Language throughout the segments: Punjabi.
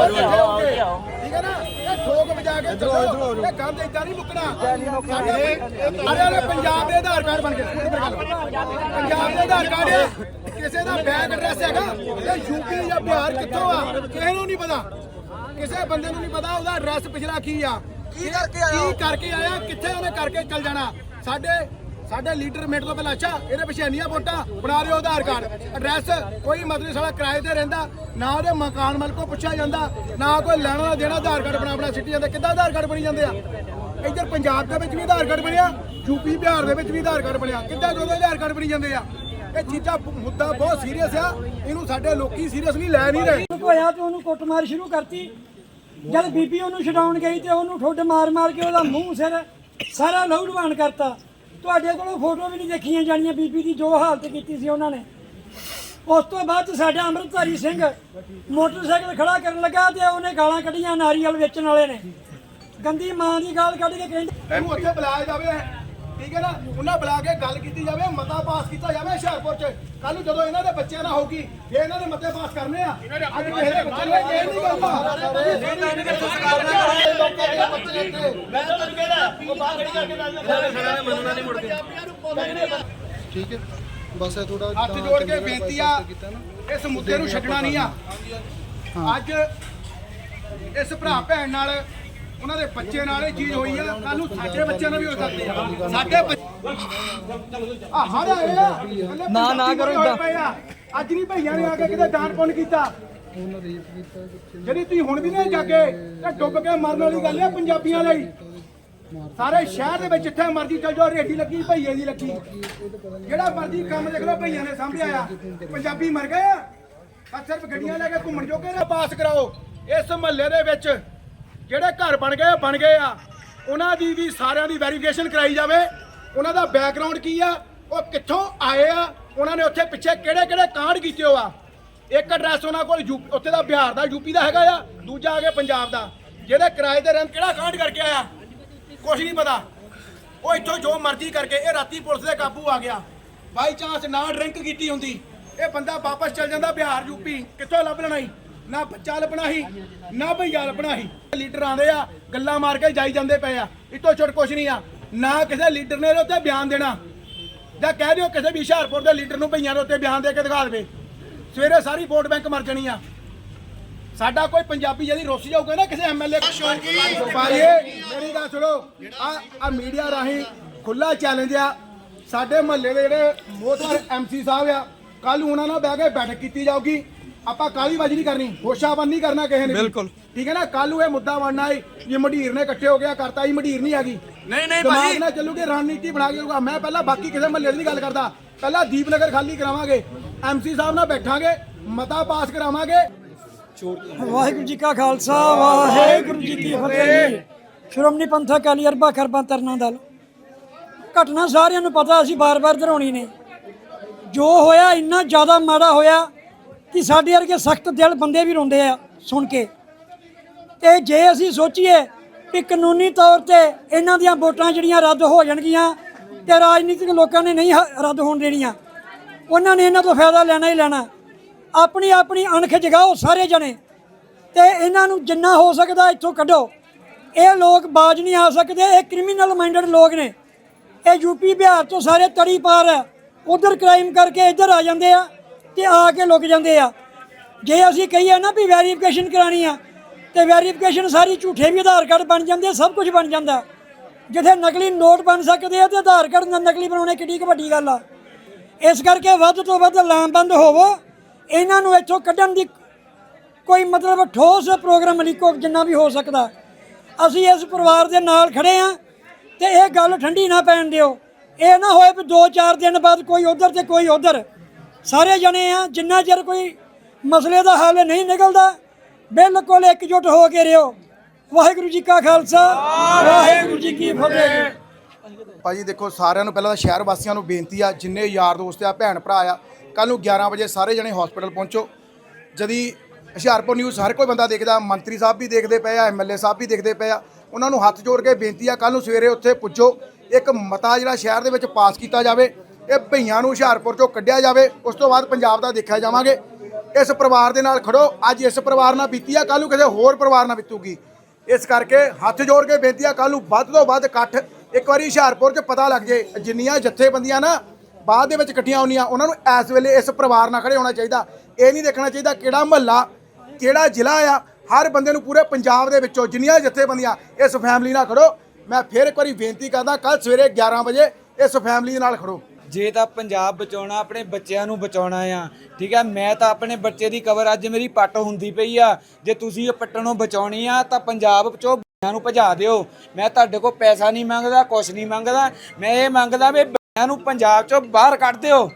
ਠੀਕ ਹੈ ਨਾ? ਇਹ ਠੋਕ ਵਜਾ ਕੇ ਚੱਲੋ। ਇਹ ਗੰਦ ਇਦਾਂ ਨਹੀਂ ਮੁੱਕਣਾ। ਸਾਡੇ ਅਰੇ ਪੰਜਾਬ ਦੇ ਆਧਾਰ ਕਾਰਡ ਬਣ ਗਏ। ਪੰਜਾਬ ਦੇ ਆਧਾਰ ਕਾਰਡ ਕਿਸੇ ਦਾ ਬੈਂਕ ਐਡਰੈਸ ਹੈਗਾ। ਇਹ ਯੂਪੀ ਜਾਂ ਬਿਹਾਰ ਕਿੱਥੋਂ ਆ? ਕਿਸੇ ਨੂੰ ਨਹੀਂ ਪਤਾ। ਕਿਸੇ ਬੰਦੇ ਨੂੰ ਨਹੀਂ ਪਤਾ ਉਹਦਾ ਐਡਰੈਸ ਪਿਛਲਾ ਕੀ ਆ। ਕੀ ਕਰਕੇ ਆਇਆ ਕੀ ਕਰਕੇ ਆਇਆ ਕਿੱਥੇ ਉਹਨੇ ਕਰਕੇ ਚੱਲ ਜਾਣਾ। ਸਾਡੇ ਸਾਡੇ ਲੀਡਰ ਮਿੰਟ ਤੋਂ ਪਹਿਲਾਂ, ਅੱਛਾ, ਇਹਦੇ ਪਿੱਛੇ ਇੰਨੀਆਂ ਵੋਟਾਂ, ਬਣਾ ਲਿਓ ਆਧਾਰ ਕਾਰਡ। ਐਡਰੈਸ ਕੋਈ ਮਤਲਬ ਸਾਲਾ ਕਿਰਾਏ ਤੇ ਰਹਿੰਦਾ, ਨਾ ਉਹਦੇ ਮਕਾਨ ਮਾਲਕ ਕੋਲ ਪੁੱਛਿਆ ਜਾਂਦਾ, ਨਾ ਕੋਈ ਲੈਣਾ ਦੇਣਾ, ਆਧਾਰ ਕਾਰਡ ਬਣਾ ਬਣਾ ਸਿੱਟੀ ਜਾਂਦੇ। ਕਿੱਦਾਂ ਆਧਾਰ ਕਾਰਡ ਬਣੀ ਜਾਂਦੇ ਆ? ਇੱਧਰ ਪੰਜਾਬ ਦੇ ਵਿੱਚ ਵੀ ਆਧਾਰ ਕਾਰਡ ਬਣਿਆ ਯੂਪੀ ਬਿਹਾਰ ਦੇ ਵਿੱਚ ਵੀ ਆਧਾਰ ਕਾਰਡ ਬਣਿਆ। ਕਿੱਦਾਂ ਦੋ ਆਧਾਰ ਕਾਰਡ ਬਣੀ ਜਾਂਦੇ ਆ? ਇਹ ਚੀਜ਼ਾਂ ਮੁੱਦਾ ਬਹੁਤ ਸੀਰੀਅਸ ਆ, ਇਹਨੂੰ ਸਾਡੇ ਲੋਕੀ ਸੀਰੀਅਸਲੀ ਲੈ ਨਹੀਂ ਰਹੇ। ਹੋਇਆ ਤੇ ਉਹਨੂੰ ਕੁੱਟਮਾਰ ਸ਼ੁਰੂ ਕਰਤੀ। ਜਦ ਬੀਬੀ ਉਹਨੂੰ ਛਡਾਉਣ ਗਈ ਤੇ ਉਹਨੂੰ ਠੋਡ ਮਾਰ ਮਾਰ ਕੇ ਉਹਦਾ ਮੂੰਹ ਸਿਰ ਸਾਰਾ ਲਹੂ ਲੁਹਾਨ ਕਰਤਾ। ਤੁਹਾਡੇ ਕੋਲੋਂ ਫੋਟੋ ਵੀ ਨਹੀਂ ਦੇਖੀਆਂ ਜਾਣੀਆਂ ਬੀਬੀ ਦੀ ਜੋ ਹਾਲਤ ਕੀਤੀ ਸੀ ਉਹਨਾਂ ਨੇ ਉਸ ਤੋਂ ਬਾਅਦ ਸਾਡਾ ਅੰਮ੍ਰਿਤਧਾਰੀ ਸਿੰਘ ਮੋਟਰਸਾਈਕਲ ਖੜਾ ਕਰਨ ਲੱਗਾ ਤੇ ਉਹਨੇ ਗਾਲਾਂ ਕੱਢੀਆਂ ਨਾਰੀਅਲ ਵੇਚਣ ਵਾਲੇ ਨੇ ਗੰਦੀ ਮਾਂ ਦੀ ਗਾਲ ਕੱਢ ਕੇ ਕਹਿੰਦੇ ਇਹਨੂੰ ਉੱਥੇ ਬੁਲਾਇਆ ਜਾਵੇ ਠੀਕ ਹੈ ਨਾ ਉਹਨਾਂ ਬੁਲਾ ਕੇ ਗੱਲ ਕੀਤੀ ਜਾਵੇ ਮਤਾ ਪਾਸ ਕੀਤਾ ਜਾਵੇ ਹੁਸ਼ਿਆਰਪੁਰ ਚ ਕੱਲ ਨੂੰ ਜਦੋਂ ਇਹਨਾਂ ਦੇ ਬੱਚਿਆਂ ਨਾਲ ਹੋਊਗੀ ਫੇਰ ਇਹਨਾਂ ਦੇ ਮਤੇ ਪਾਸ ਕਰਨੇ ਆ ਅੱਜ ਕਿਸੇ ਦੇ ਬੱਚੇ ਨੇ ਇਹ ਨਹੀਂ ਮੈਂ ਤਾਂ ਤੁਹਾਨੂੰ ਕਹਿੰਦਾ ਉਹ ਬਾਹਰ ਖੜੀ ਕਰਕੇ ਨਾਲ ਨਾਲ ਮੰਨਣਾ ਨਹੀਂ ਮੁੜ ਕੇ। ਠੀਕ ਹੈ। ਬਸ ਇਹ ਥੋੜਾ ਹੱਥ ਜੋੜ ਕੇ ਬੇਨਤੀ ਆ ਇਸ ਮੁੱਦੇ ਨੂੰ ਛੱਡਣਾ ਨਹੀਂ ਆ। ਅੱਜ ਇਸ ਭਰਾ ਭੈਣ ਨਾਲ ਉਹਨਾਂ ਦੇ ਬੱਚੇ ਨਾਲ ਇਹ ਚੀਜ਼ ਹੋਈ ਆ। ਕੱਲ ਨੂੰ ਸਾਡੇ ਬੱਚਿਆਂ ਨਾਲ ਵੀ ਹੋ ਸਕਦੀ ਆ। ਸਾਡੇ ਬੱਚੇ ਆ ਹਰ ਆਏ ਆ। ਨਾ ਨਾ ਕਰੋ ਇਦਾਂ ਅੱਜ ਨਹੀਂ ਭਈਆਂ ਨੇ ਆ ਕੇ ਕਿਤੇ ਦਾਨ ਪੁੰਨ ਕੀਤਾ। ਜਿਹੜੀ ਤੁਸੀਂ ਹੁਣ ਵੀ ਨਹੀਂ ਜਾਗੇ ਤੇ ਡੁੱਬ ਕੇ ਮਰਨ ਵਾਲੀ ਗੱਲ ਹੈ ਪੰਜਾਬੀਆਂ ਲਈ। ਸਾਰੇ ਸ਼ਹਿਰ ਦੇ ਵਿੱਚ ਜਿੱਥੇ ਮਰਜ਼ੀ ਚੱਲ ਜਾਓ ਰੇਡੀ ਲੱਗੀ, ਭਈਏ ਦੀ ਲੱਗੀ। ਜਿਹੜਾ ਮਰਜ਼ੀ ਕੰਮ ਦੇਖ ਲਓ, ਭਈਆਂ ਨੇ ਸਾਂਭਿਆ ਆ ਪੰਜਾਬੀ ਮਰ ਗਏ ਆ। ਆ ਸਿਰਫ ਗੱਡੀਆਂ ਲੈ ਕੇ ਘੁੰਮਣ ਜੋਗੇ ਨਾ, ਪਾਸ ਕਰਾਓ। ਇਸ ਮਹੱਲੇ ਦੇ ਵਿੱਚ ਜਿਹੜੇ ਘਰ ਬਣ ਗਏ ਬਣ ਗਏ ਆ। ਉਹਨਾਂ ਦੀ ਵੀ, ਸਾਰਿਆਂ ਦੀ ਵੈਰੀਫਿਕੇਸ਼ਨ ਕਰਾਈ ਜਾਵੇ। ਉਹਨਾਂ ਦਾ ਬੈਕਗ੍ਰਾਉਂਡ ਕੀ ਆ? ਉਹ ਕਿੱਥੋਂ ਆਏ ਆ? ਉਹਨਾਂ ਨੇ ਉੱਥੇ ਪਿੱਛੇ ਕਿਹੜੇ ਕਿਹੜੇ ਕਾਂਡ ਕੀਤੇ ਹੋ ਆ ਇੱਕ ਐਡਰੈਸ ਉਹਨਾਂ ਕੋਲ ਯੂ- ਉੱਥੇ ਦਾ ਬਿਹਾਰ ਦਾ ਯੂਪੀ ਦਾ ਹੈਗਾ ਆ। ਦੂਜਾ ਆ ਗਿਆ ਪੰਜਾਬ ਦਾ। ਜਿਹਦੇ ਕਿਰਾਏ ਤੇ ਰਹਿਣ ਕਿਹੜਾ ਕਾਂਡ ਕਰਕੇ ਆਇਆ? ਕੁਝ ਨਹੀਂ ਪਤਾ। ਉਹ ਇੱਥੋਂ ਜੋ ਮਰਜ਼ੀ ਕਰਕੇ ਇਹ ਰਾਤੀ ਪੁਲਿਸ ਦੇ ਕਾਬੂ ਆ ਗਿਆ। ਬਾਈ ਚਾਂਸ ਨਾ ਡਰਿੰਕ ਕੀਤੀ ਹੁੰਦੀ। ਇਹ ਬੰਦਾ ਵਾਪਸ ਚਲ ਜਾਂਦਾ ਬਿਹਾਰ ਯੂਪੀ ਕਿੱਥੋਂ ਲੱਭ ਲੈਣਾ ਸੀ? ਨਾ ਬੱਚਾ ਲੱਭਣਾ ਸੀ ਨਾ ਭਈਆ ਲੱਭਣਾ ਸੀ। ਲੀਡਰ ਆਂਦੇ ਆ ਗੱਲਾਂ ਮਾਰ ਕੇ ਜਾਈ ਜਾਂਦੇ ਪਏ ਆ। ਇਤੋਂ ਛੁੱਟ ਕੁਛ ਨਹੀਂ ਆ। ਨਾ ਕਿਸੇ ਲੀਡਰ ਨੇ ਇਹਦੇ ਉੱਤੇ ਬਿਆਨ ਦੇਣਾ। ਜਾਂ ਕਹਿ ਦਿਓ ਕਿਸੇ ਵੀ ਹੁਸ਼ਿਆਰਪੁਰ ਦੇ ਲੀਡਰ ਨੂੰ ਭਈਆਂ ਦੇ ਉੱਤੇ ਬਿਆਨ ਦੇ ਕੇ ਦਿਖਾ ਦੇਵੇ। ਸਵੇਰੇ ਸਾਰੀ ਵੋਟ ਬੈਂਕ ਮਰ ਜਾਣੀ ਆ। ਸਾਡਾ ਕੋਈ ਪੰਜਾਬੀ ਜਿਹੜੀ ਰੁੱਸ ਜਾਊਗਾ ਨਾ ਕਿਸੇ ਐਮਐਲਏ ਪਾਈਏ ਮੇਰੀ ਗੱਲ ਸੁਣੋ। ਆ ਆ ਮੀਡੀਆ ਰਾਹੀਂ ਖੁੱਲਾ ਚੈਲੰਜ ਆ। ਸਾਡੇ ਮਹੱਲੇ ਦੇ ਜਿਹੜੇ ਮੋਹਤਵਰ ਐਮਸੀ ਸਾਹਿਬ ਆ ਕੱਲ ਉਹਨਾਂ ਨਾਲ ਬਹਿ ਕੇ ਬੈਠਕ ਕੀਤੀ ਜਾਊਗੀ। ਆਪਾਂ ਕਾਲੀਬਾਜ਼ੀ ਨਹੀਂ ਕਰਨੀ ਹੋਸ਼ਾਬੰਦ ਨਹੀਂ ਕਰਨਾ ਕਿਸੇ ਨੇ ਬਿਲਕੁਲ। ਠੀਕ ਹੈ ਨਾ? ਕੱਲ ਨੂੰ ਇਹ ਮੁੱਦਾ ਬਣਨਾ ਹੈ ਜੇ ਮੰਡੀਰ ਨੇ ਇਕੱਠੇ ਹੋ ਗਿਆ ਕਰਤਾ ਹੀ ਮੰਡੀਰ ਨਹੀਂ ਹੈਗੀ। ਨਹੀਂ ਨਹੀਂ ਭਾਜੀ। ਨਾਲ ਚੱਲੂਗੀ ਰਣਨੀਤੀ ਬਣਾ ਕੇ ਜਾਊਗਾ ਮੈਂ ਪਹਿਲਾਂ ਬਾਕੀ ਕਿਸੇ ਮਹੱਲੇ ਦੀ ਨਹੀਂ ਗੱਲ ਕਰਦਾ। ਪਹਿਲਾਂ ਦੀਪਨਗਰ ਖਾਲੀ ਕਰਾਵਾਂਗੇ। ਐਮਸੀ ਸਾਹਿਬ ਨਾਲ ਬੈਠਾਂਗੇ ਮਤਾ ਪਾਸ ਕਰਾਵਾਂਗੇ। ਵਾਹਿਗੁਰੂ ਜੀ ਕਾ ਖਾਲਸਾ, ਵਾਹਿਗੁਰੂ ਜੀ ਕੀ ਫਤਿਹ ਸ਼੍ਰੋਮਣੀ ਪੰਥਕ ਅਕਾਲੀ ਅਰਬਾ ਖਰਬਾਂ ਤਰਨਾ ਦਲ। ਘਟਨਾ ਸਾਰਿਆਂ ਨੂੰ ਪਤਾ, ਅਸੀਂ ਬਾਰ-ਬਾਰ ਦਰਾਉਣੀ ਨੇ। ਜੋ ਹੋਇਆ, ਇੰਨਾ ਜ਼ਿਆਦਾ ਮਾੜਾ ਹੋਇਆ ਕਿ ਸਾਡੇ ਵਰਗੇ ਸਖਤ ਦਿਲ ਬੰਦੇ ਵੀ ਰੋਂਦੇ ਆ, ਸੁਣ ਕੇ। ਤੇ ਜੇ ਅਸੀਂ ਸੋਚੀਏ ਕਿ ਕਾਨੂੰਨੀ ਤੌਰ ਤੇ ਇਹਨਾਂ ਦੀਆਂ ਵੋਟਾਂ ਜਿਹੜੀਆਂ ਰੱਦ ਹੋ ਜਾਣਗੀਆਂ ਤੇ ਰਾਜਨੀਤਿਕ ਲੋਕਾਂ ਨੇ ਨਹੀਂ ਰੱਦ ਹੋਣ ਦੇਣੀਆਂ, ਉਹਨਾਂ ਨੇ ਇਹਨਾਂ ਤੋਂ ਫਾਇਦਾ ਲੈਣਾ ਹੀ ਲੈਣਾ। ਆਪਣੀ ਆਪਣੀ ਅਣਖ ਜਗਾਓ ਸਾਰੇ ਜਣੇ। ਤੇ ਇਹਨਾਂ ਨੂੰ ਜਿੰਨਾ ਹੋ ਸਕਦਾ ਇੱਥੋਂ ਕੱਢੋ। ਇਹ ਲੋਕ ਬਾਜ ਨਹੀਂ ਆ ਸਕਦੇ, ਇਹ ਕ੍ਰਿਮੀਨਲ ਮਾਈਂਡਡ ਲੋਕ ਨੇ। ਇਹ ਯੂਪੀ ਬਿਹਾਰ ਤੋਂ ਸਾਰੇ ਤੜੀ ਪਾਰ ਹੈ। ਉਧਰ ਕ੍ਰਾਈਮ ਕਰਕੇ ਇੱਧਰ ਆ ਜਾਂਦੇ ਆ ਤੇ ਆ ਕੇ ਲੁਕ ਜਾਂਦੇ ਆ। ਜੇ ਅਸੀਂ ਕਹੀਏ ਨਾ ਵੀ ਵੈਰੀਫਿਕੇਸ਼ਨ ਕਰਾਣੀ ਆ, ਤੇ ਵੈਰੀਫਿਕੇਸ਼ਨ ਸਾਰੀ ਝੂਠੇ ਵੀ ਆਧਾਰ ਕਾਰਡ ਬਣ ਜਾਂਦੇ, ਸਭ ਕੁਝ ਬਣ ਜਾਂਦਾ। ਜਿੱਥੇ ਨਕਲੀ ਨੋਟ ਬਣ ਸਕਦੇ ਆ, ਤੇ ਆਧਾਰ ਕਾਰਡ ਨਕਲੀ ਬਣਾਉਣੇ ਕਿੱਡੀ ਕੁ ਵੱਡੀ ਗੱਲ ਆ। ਇਸ ਕਰਕੇ ਵੱਧ ਤੋਂ ਵੱਧ ਲਾਮਬੰਦ ਹੋਵੋ। ਇਹਨਾਂ ਨੂੰ ਇੱਥੋਂ ਕੱਢਣ ਦੀ ਕੋਈ ਮਤਲਬ ਠੋਸ ਪ੍ਰੋਗਰਾਮ ਲਿਖੋ ਜਿੰਨਾ ਵੀ ਹੋ ਸਕਦਾ। ਅਸੀਂ ਇਸ ਪਰਿਵਾਰ ਦੇ ਨਾਲ ਖੜੇ ਆ ਤੇ ਇਹ ਗੱਲ ਠੰਡੀ ਨਾ ਪੈਣ ਦਿਓ। ਇਹ ਨਾ ਹੋਏ ਵੀ 2-4 ਦਿਨ ਬਾਅਦ ਕੋਈ ਉਧਰ ਤੇ ਕੋਈ ਉਧਰ। ਸਾਰੇ ਜਣੇ ਆ, ਜਿੰਨਾ ਚਿਰ ਕੋਈ ਮਸਲੇ ਦਾ ਹੱਲ ਨਹੀਂ ਨਿਕਲਦਾ, ਬਿਲਕੁਲ ਇਕਜੁੱਟ ਹੋ ਕੇ ਰਿਓ। ਵਾਹਿਗੁਰੂ ਜੀ ਕਾ ਖਾਲਸਾ, ਵਾਹਿਗੁਰੂ ਜੀ ਕੀ ਫਤਿਹ। ਭਾਜੀ ਦੇਖੋ, ਸਾਰਿਆਂ ਨੂੰ ਪਹਿਲਾਂ ਤਾਂ ਸ਼ਹਿਰ ਵਾਸੀਆਂ ਨੂੰ ਬੇਨਤੀ ਆ, ਜਿੰਨੇ ਯਾਰ ਦੋਸਤ ਆ, ਭੈਣ ਭਰਾ ਆ ਕੱਲ ਨੂੰ 11 ਵਜੇ ਸਾਰੇ ਜਣੇ ਹਸਪੀਟਲ ਪਹੁੰਚੋ। ਜਦੀ ਹੁਸ਼ਿਆਰਪੁਰ ਨਿਊਜ਼ ਹਰ ਕੋਈ ਬੰਦਾ ਦੇਖਦਾ, ਮੰਤਰੀ ਸਾਹਿਬ ਵੀ ਦੇਖਦੇ ਪਏ ਆ ਐਮਐਲਏ ਸਾਹਿਬ ਵੀ ਦੇਖਦੇ ਪਏ ਆ। ਉਹਨਾਂ ਨੂੰ ਹੱਥ ਜੋੜ ਕੇ ਬੇਨਤੀ ਆ ਕੱਲ ਨੂੰ ਸਵੇਰੇ ਉੱਥੇ ਪੁੱਜੋ। ਇੱਕ ਮਤਾ ਜਿਹੜਾ ਸ਼ਹਿਰ ਦੇ ਵਿੱਚ ਪਾਸ ਕੀਤਾ ਜਾਵੇ, ਇਹ ਭਈਆਂ ਨੂੰ ਹੁਸ਼ਿਆਰਪੁਰ ਚੋਂ ਕੱਢਿਆ ਜਾਵੇ, ਉਸ ਤੋਂ ਬਾਅਦ ਪੰਜਾਬ ਦਾ ਦੇਖਿਆ ਜਾਵਾਂਗੇ। ਇਸ ਪਰਿਵਾਰ ਦੇ ਨਾਲ ਖੜੋ, ਅੱਜ ਇਸ ਪਰਿਵਾਰ ਨਾਲ ਬੀਤੀ ਆ ਕੱਲ ਨੂੰ ਕਿਸੇ ਹੋਰ ਪਰਿਵਾਰ ਨਾਲ ਬੀਤੂਗੀ। ਇਸ ਕਰਕੇ ਹੱਥ ਜੋੜ ਕੇ ਬੇਨਤੀ ਆ ਕੱਲ ਨੂੰ ਵੱਧ ਤੋਂ ਵੱਧ ਇਕੱਠ, ਇੱਕ ਵਾਰੀ ਹੁਸ਼ਿਆਰਪੁਰ 'ਚ ਪਤਾ ਲੱਗ ਜੇ, ਜਿੰਨੀਆਂ ਜਥੇਬੰਦੀਆਂ ਨਾ ਬਾਅਦ ਦੇ ਵਿੱਚ ਇਕੱਠੀਆਂ ਹੁੰਦੀਆਂ, ਉਹਨਾਂ ਨੂੰ ਇਸ ਵੇਲੇ ਇਸ ਪਰਿਵਾਰ ਨਾਲ ਖੜੇ ਹੋਣਾ ਚਾਹੀਦਾ। ਇਹ ਨਹੀਂ ਦੇਖਣਾ ਚਾਹੀਦਾ ਕਿਹੜਾ ਮਹੱਲਾ, ਕਿਹੜਾ ਜ਼ਿਲ੍ਹਾ ਆ। ਹਰ ਬੰਦੇ ਨੂੰ ਪੂਰੇ ਪੰਜਾਬ ਦੇ ਵਿੱਚੋਂ ਜਿੰਨੀਆਂ ਜਥੇਬੰਦੀਆਂ ਇਸ ਫੈਮਿਲੀ ਨਾਲ ਖੜੋ। ਮੈਂ ਫਿਰ ਇੱਕ ਵਾਰੀ ਬੇਨਤੀ ਕਰਦਾ ਕੱਲ ਸਵੇਰੇ 11 ਵਜੇ ਇਸ ਫੈਮਿਲੀ ਦੇ ਨਾਲ ਖੜੋ। ਜੇ ਤਾਂ ਪੰਜਾਬ ਬਚਾਉਣਾ, ਆਪਣੇ ਬੱਚਿਆਂ ਨੂੰ ਬਚਾਉਣਾ ਆ, ਠੀਕ ਆ? ਮੈਂ ਤਾਂ ਆਪਣੇ ਬੱਚੇ ਦੀ ਕਵਰ ਅੱਜ ਮੇਰੀ ਪੱਟ ਹੁੰਦੀ ਪਈ ਆ। ਜੇ ਤੁਸੀਂ ਇਹ ਪੱਟਣੋਂ ਬਚਾਉਣੀ ਆ, ਤਾਂ ਪੰਜਾਬ ਚੋਂ ਬੱਚਿਆਂ ਨੂੰ ਭਜਾ ਦਿਓ। ਮੈਂ ਤੁਹਾਡੇ ਕੋਲ ਪੈਸਾ ਨਹੀਂ ਮੰਗਦਾ, ਕੁਛ ਨਹੀਂ ਮੰਗਦਾ। ਮੈਂ ਇਹ ਮੰਗਦਾ ਵੀ ਬੱਚਿਆਂ ਨੂੰ ਪੰਜਾਬ ਚੋਂ ਬਾਹਰ ਕੱਢ ਦਿਓ।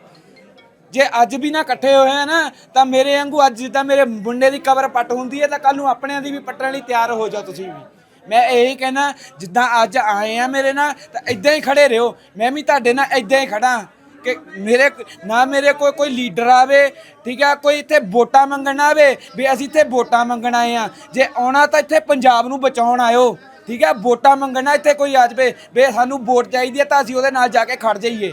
ਜੇ ਅੱਜ ਵੀ ਨਾ ਇਕੱਠੇ ਹੋਏ ਆ ਨਾ, ਤਾਂ ਮੇਰੇ ਵਾਂਗੂ ਅੱਜ ਜਿੱਦਾਂ ਮੇਰੇ ਮੁੰਡੇ ਦੀ ਕਬਰ ਪੱਟ ਹੁੰਦੀ ਹੈ ਤਾਂ ਕੱਲ ਨੂੰ ਆਪਣਿਆਂ ਦੀ ਵੀ ਪੱਟਣ ਲਈ ਤਿਆਰ ਹੋ ਜਾਓ ਤੁਸੀਂ ਵੀ। ਮੈਂ ਇਹੀ ਕਹਿਣਾ, ਜਿੱਦਾਂ ਅੱਜ ਆਏ ਆ ਮੇਰੇ ਨਾਲ, ਤਾਂ ਇਦਾਂ ਹੀ ਖੜੇ ਰਹੋ। ਮੈਂ ਵੀ ਤੁਹਾਡੇ ਨਾਲ ਇਦਾਂ ਹੀ ਖੜਾ ਕਿ ਮੇਰੇ ਨਾ ਮੇਰੇ ਕੋਈ ਕੋਈ ਲੀਡਰ ਆਵੇ, ਠੀਕ ਆ, ਕੋਈ ਇੱਥੇ ਵੋਟਾਂ ਮੰਗਣ ਆਵੇ, ਵੀ ਅਸੀਂ ਇੱਥੇ ਵੋਟਾਂ ਮੰਗਣ ਆਏ ਆ। ਜੇ ਆਉਣਾ ਤਾਂ ਇੱਥੇ ਪੰਜਾਬ ਨੂੰ ਬਚਾਉਣ ਆਇਓ। ਠੀਕ ਹੈ, ਵੋਟਾਂ ਮੰਗਣਾ ਇੱਥੇ ਕੋਈ ਆ ਜਾਵੇ, ਵੀ ਸਾਨੂੰ ਵੋਟ ਚਾਹੀਦੀ ਹੈ ਤਾਂ ਅਸੀਂ ਉਹਦੇ ਨਾਲ ਜਾ ਕੇ ਖੜ ਜਾਈਏ।